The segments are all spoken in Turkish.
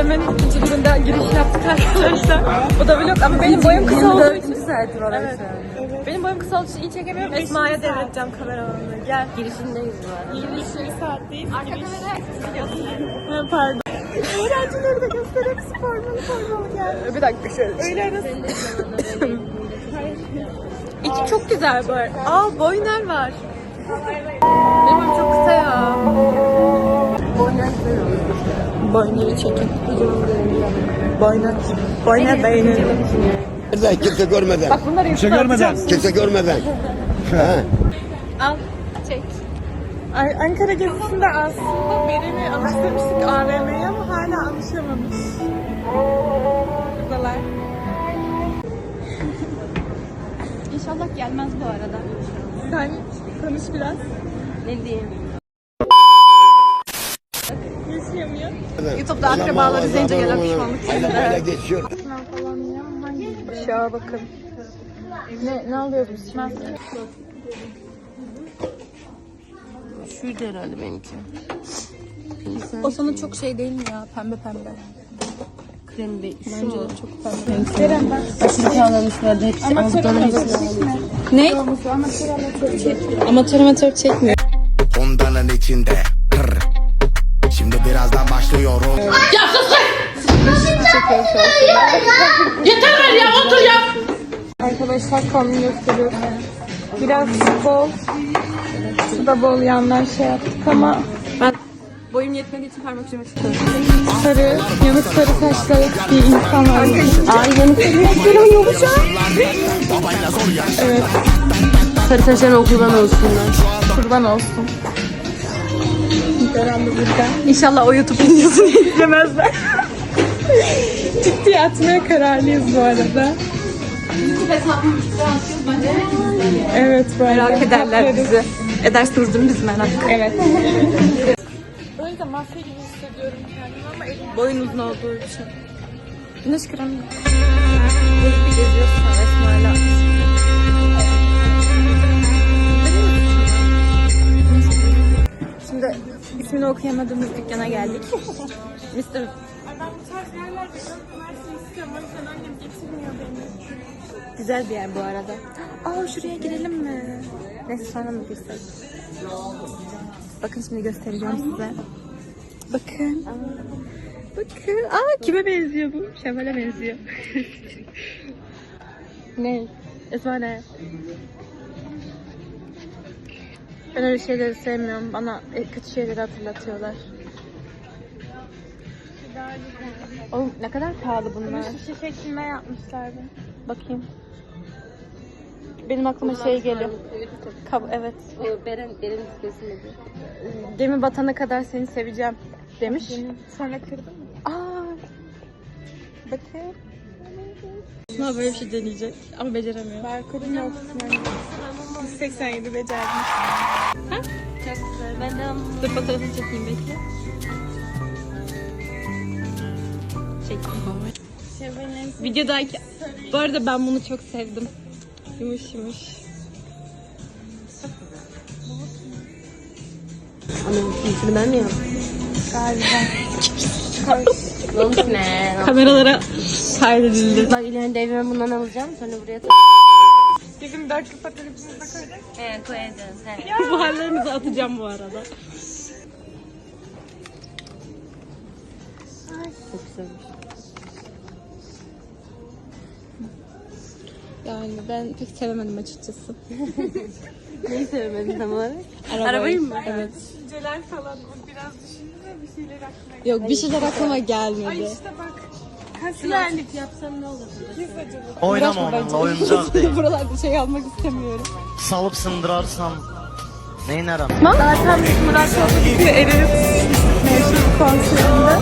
AVM'nin ikinci gününde giriş yaptık arkadaşlar. Bu da vlog ama benim boyum kısa olduğu için. saati var Evet. Benim boyum kısa olduğu için iyi çekemiyorum. Esma'ya devredeceğim kameramanı. Gel. Girişindeyiz bu arada. Girişi saatteyiz. Ha, pardon. Öğrencileri de göstererek formalı formalı gel. Bir dakika şöyle. Öyle arası. İçi çok güzel bu arada. Aa boyner var. Benim boyum çok kısa ya. Boyneri çekin. Boyner. Boyner beğenin. Nereden? Kimse görmeden. Bak bunları Kimse görmeden. Kimse görmeden. Al. Çek. Ay, Ankara gezisinde aslında Beren'i alıştırmıştık AVM'ye ama hala alışamamış. Buradalar. İnşallah gelmez bu arada. Sen konuş biraz. Ne diyeyim? YouTube'da akrabalar izleyince gelen pişmanlık böyle geçiyor. Aşağı bakın. Ne, ne alıyoruz biz şimdi? Şuydu herhalde benimki. O sana çok şey değil mi ya? Pembe pembe. Krem değil. Bence de çok pembe. Eren bak. Aşırı çağlamışlardı. Hepsi aldıklarını hepsini aldım. Ne? Amatör amatör çekmiyor. Ondanın içinde birazdan başlıyorum. Arkadaşlar konuyu gösteriyoruz. Biraz bol, su da bol yandan şey yaptık ama ben boyum yetmediği için parmak ucuma çıkıyorum. Sarı, yanık sarı saçlı bir insan var. Ay yanık Evet, Sarı saçların okuldan olsunlar. kurban olsun. Gören de burada. İnşallah o YouTube videosunu izlemezler. Ciddi atmaya kararlıyız bu arada. Evet böyle. Merak ederler Atarız. bizi. Edersiniz değil mi biz merak? Evet. o yüzden mafya gibi hissediyorum kendimi ama elim boyun uzun olduğu için. Güneş kremi. Böyle bir geziyorsun Esma'yla. Şimdi ismini okuyamadığımız dükkana geldik. Mr. Güzel bir yer bu arada. Aa şuraya girelim mi? Neyse sonra mı girsek? Bakın şimdi göstereceğim size. Bakın. Bakın. Aa kime benziyor bu? Şevval'e benziyor. ne? Esma ne? Ben öyle şeyleri sevmiyorum. Bana kötü şeyleri hatırlatıyorlar. Oğlum ne kadar pahalı bunlar. Şişe şeklinde yapmışlardı. Bakayım. Benim aklıma şey geliyor. Kab evet. Beren, Beren kesin dedi. Gemi batana kadar seni seveceğim demiş. Sonra kırdı mı? Aa. Bakın. Sınav böyle bir şey deneyecek ama beceremiyor. Barkodum yok. Yani 187 becerdim. Çok güzel. Ben de Dur fotoğrafını çekeyim bekle. Çekeyim. Videodayken. Bu arada ben bunu çok sevdim. Yumuş yumuş. Ama kimsini ben mi yaptım? Galiba. Kameralara kaydedildi. İleride evime bundan alacağım. Sonra buraya Bizim de akıl fotoğrafımızı da koyduk. He koyacağız. He. Bu hallerinizi atacağım bu arada. Çok güzelmiş. Yani ben pek sevemedim açıkçası. Neyi sevmedin tam olarak? Arabayı. Arabayı mı? Evet. Düşünceler falan biraz düşündüm bir şeyler aklıma geldi. Yok bir şeyler aklıma gelmedi. Ay işte bak. Kasiyerlik yapsam ne olur? Oynama onunla oyuncak değil. Buralarda şey almak istemiyorum. Salıp sındırarsam neyin aram? Zaten Murat Özgür'ü elini meşhur konserinde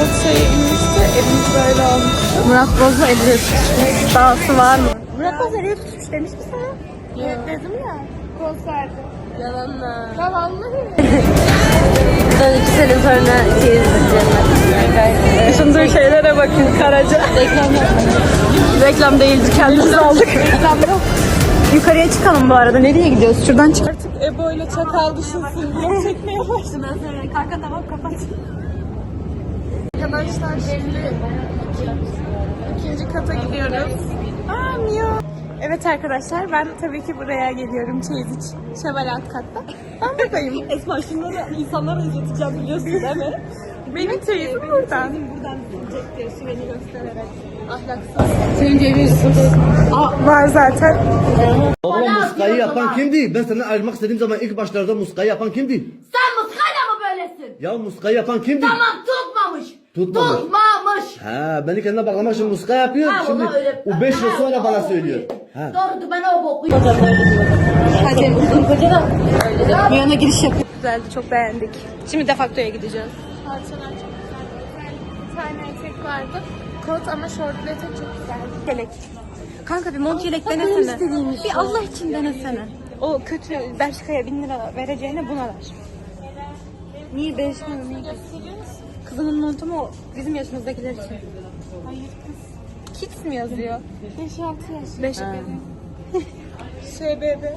o şey inmişti, elimiz böyle olmuştu. Murat Boz'la tutmuş. Dağısı var mı? Murat Boz tutmuş demiş mi sana? Evet dedim ya, konserde. Yalanla. Ya vallahi. Ben iki sene sonra izleyeceğim. Düşündüğü şeylere bakın Karaca. Reklam. Reklam değildi, kendimiz aldık. Reklam yok. Yukarıya çıkalım bu arada. Nereye gidiyoruz? Şuradan çık. Artık Ebo ile Çakal düşünsün. Vlog çekmeye başladı. Ondan sonra kanka tamam kapat. arkadaşlar şimdi ikinci kata gidiyoruz. Aa Mio. Evet arkadaşlar ben tabii ki buraya geliyorum çeyiz için. Şevval alt katta. Ben buradayım. Esma şunları insanlara izleteceğim biliyorsun değil mi? Benim çeyizim buradan. Buradan cepte beni göstererek. Senin cebin Aa, var zaten. Baba muskayı yapan kimdi? Ben senden ayrılmak istediğim zaman ilk başlarda muskayı yapan kimdi? Sen muskayla mı böylesin? Ya muskayı yapan kimdi? Tamam tutmamış. Tutmamış. Tutmamış. Ha, beni kendine bağlamak için muska yapıyor. Ha, Şimdi o 5 yıl sonra bana söylüyor. Ha. Doğrudur ben o bokluyum. Miyan'a giriş yapıyor. Güzeldi çok beğendik. Şimdi defaktoya gideceğiz. Parçalar çok güzel. Bir tane etek vardı. Kot ama şortlu etek çok güzel. Yelek. Kanka bir mont yelek denesene. Bir Allah için denesene. O kötü Bershka'ya bin lira vereceğine buna ver. Niye Bershka niye? Kızımın montu mu bizim yaşımızdakiler için? Hayır kız. Kids mi yazıyor? 5-6 yaş. Beş. ŞBB.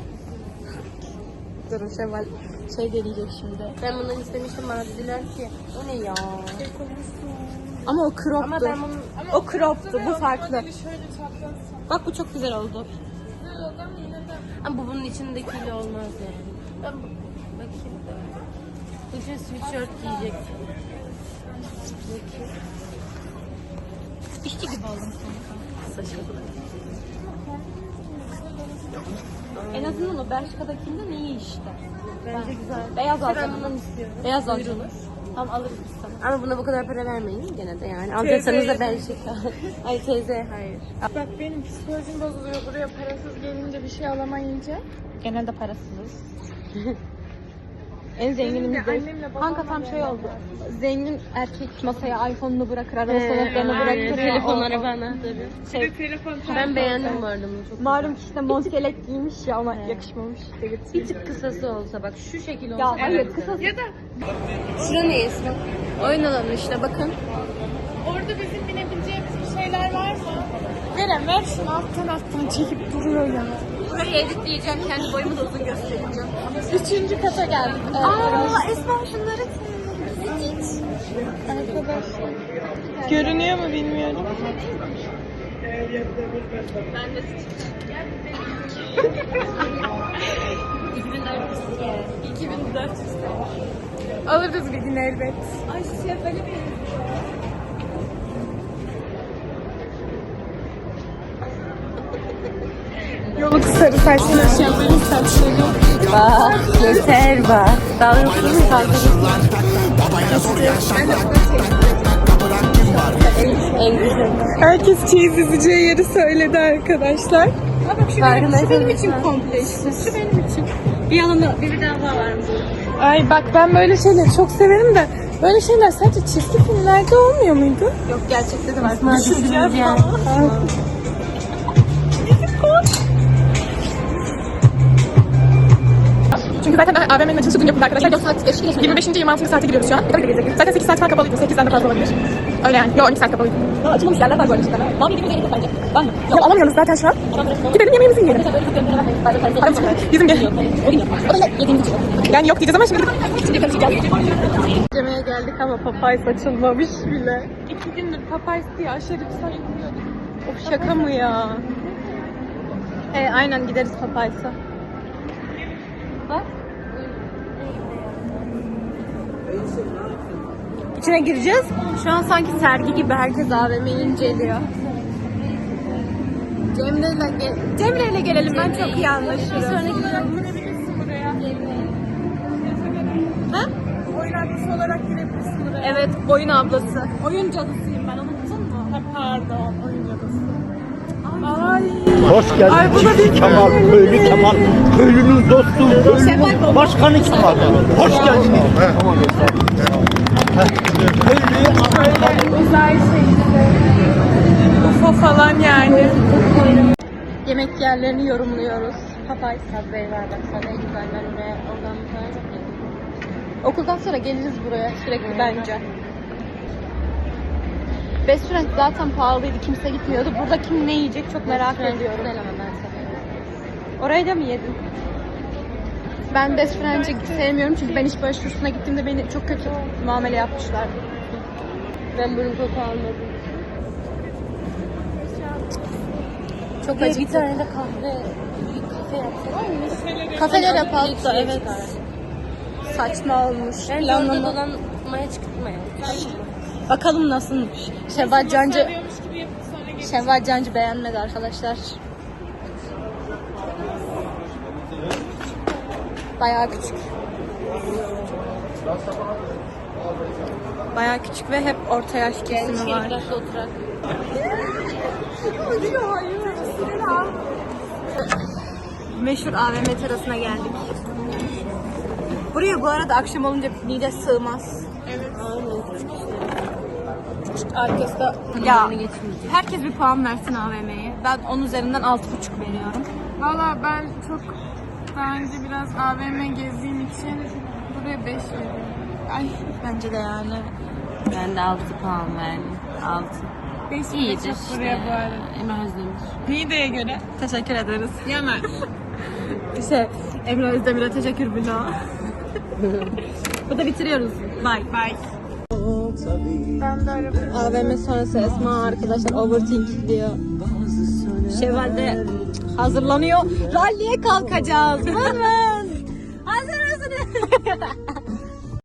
Durun Şevval şey deneyecek şimdi. Ben bundan istemiştim bana dediler ki o ne ya? Ama o crop'tu. Ama ben bunu O crop'tu bu farklı. Bak bu çok güzel oldu. Güzel oldu ama yine de. ama bu bunun içindekiyle olmaz yani. Ben bu bakayım. Bu için sweatshirt giyecektim. Bakayım. İşçi gibi oldum Saçma. En azından o Bershka'dakinde iyi işte. Bence güzel. Beyaz Ben alacağım. bundan istiyorum. Beyaz alacağım. Tamam alırız biz sana. Ama buna bu kadar para vermeyin gene de yani. Alacaksanız da ben şey Ay teyze hayır. Bak benim psikolojim bozuluyor buraya parasız gelince bir şey alamayınca. Genelde parasızız. en zenginimiz Benim de de. annemle babamla Kanka tam şey oldu. Zengin erkek masaya iPhone'unu bırakır, araba sanatlarını bırakır. telefon O- araba anahtarı. Bir de telefon Ben beğendim bu arada bunu çok. Malum ki işte mont yelek giymiş ya ona yakışmamış. Bir tık kısası olsa bak şu şekil olsa. Ya güzel. kısası. Ya da Şura ne ismi? Oyun alanı işte bakın. orada bizim binebileceğimiz bir şeyler var mı? Verem ver şunu alttan alttan çekip duruyor ya. Burayı editleyeceğim, kendi boyumu da uzun göstereceğim. Üçüncü kata geldik. Aa Esma şunları Arkadaşlar. Görünüyor mu bilmiyorum. Alırız bir gün elbet. Ay şefali mi? Yolu sarı saçlı saçları. Bak yeter bak. Dalgasız mı En güzel. Herkes çeyiz izleyeceği yeri söyledi arkadaşlar. Farkındaysanız Benim için komple işte. Şu benim için. Bir yanında bir daha var mı? Ay bak ben böyle şeyleri çok severim de böyle şeyler sadece çizgi filmlerde olmuyor muydu? Yok gerçekte de var. Düşüreceğiz yani. Çünkü zaten AVM'nin açılışı dün yapıldı arkadaşlar. 4 saat geçti. 25. 26. saate giriyoruz şu an. Tabii de Zaten 8 saat falan kapalıydı. 8'den de fazla olabilir. Öyle yani. Yok 12 saat kapalıydı. Aa, açılmamış yerler var bu arada işte. Mavi dediğimiz yeri bence. Ben mi? Ya alamıyoruz zaten şu an. Gidelim yemeğimizi yiyelim. Bizim gel. O da yediğimiz için. Yani yok diyeceğiz ama şimdi Şimdi karışacağız. Yemeğe geldik ama papay açılmamış bile. İki gündür papay diye aşırı sayılmıyordu. Of şaka mı ya? E, aynen gideriz Papaysa. İçine gireceğiz. Şu an sanki sergi gibi herkes AVM'yi inceliyor. Cemre ile gel Cemre ile gelelim ben çok iyi anlaşırım. Girebilirsin buraya. Ha? Oyun adresi olarak girebilirsin buraya. Evet, oyun ablası. Oyun cadısıyım ben unuttun mu? Ha, pardon oyun adresi. Ay. Hoş geldin. Ay, bu da bir Kemal, köylü. Kemal. Köylünün dostu, köylünün başkanı Kemal. Hoş geldiniz. Uzay UFO falan yani. Yemek yerlerini yorumluyoruz. Papay. Subway var bak sana en güzel ben oraya oradan bir tane çok yedim. Okuldan sonra geliriz buraya sürekli bence. Best Friend zaten pahalıydı. Kimse gitmiyordu. Burada kim ne yiyecek çok merak Restaurant ediyorum. Güzel ama ben seviyorum. Orayı da mı yedin? Ben Best Friend'i sevmiyorum çünkü ben iş başvurusuna gittiğimde beni çok kötü muamele yapmışlar. Ben burun koku almadım. Çok Bir, bir acıktı. tane de kahve, bir kafe yapsalar Kafeler yapalım da Elektriğe evet. Saçma olmuş. Orada Planlama. dolanmaya çıkmayalım. Bakalım nasılmış. Şevval Cancı. Şevval Cancı beğenmedi arkadaşlar. Bayağı küçük. Bayağı küçük ve hep orta yaş kesimi var. Meşhur AVM terasına geldik. Buraya bu arada akşam olunca mide sığmaz. İşte. Arkası da ya herkes bir puan versin AVM'ye. Ben 10 üzerinden 6,5 veriyorum. Valla ben çok daha önce biraz AVM gezdiğim için buraya 5 veriyorum. Ay Bence de yani. Ben de 6 puan verdim. 6. 5 İyidir işte. buraya bu arada. Emre Özdemir. Niğde'ye göre. Teşekkür ederiz. Yanar. İşte Emre Özdemir'e teşekkür vlog. Bu da bitiriyoruz. Bye. Bye. AVM sonrası Esma arkadaşlar overthink diyor. Şevval de hazırlanıyor. Rally'e kalkacağız. Vın vın. Hazır mısınız?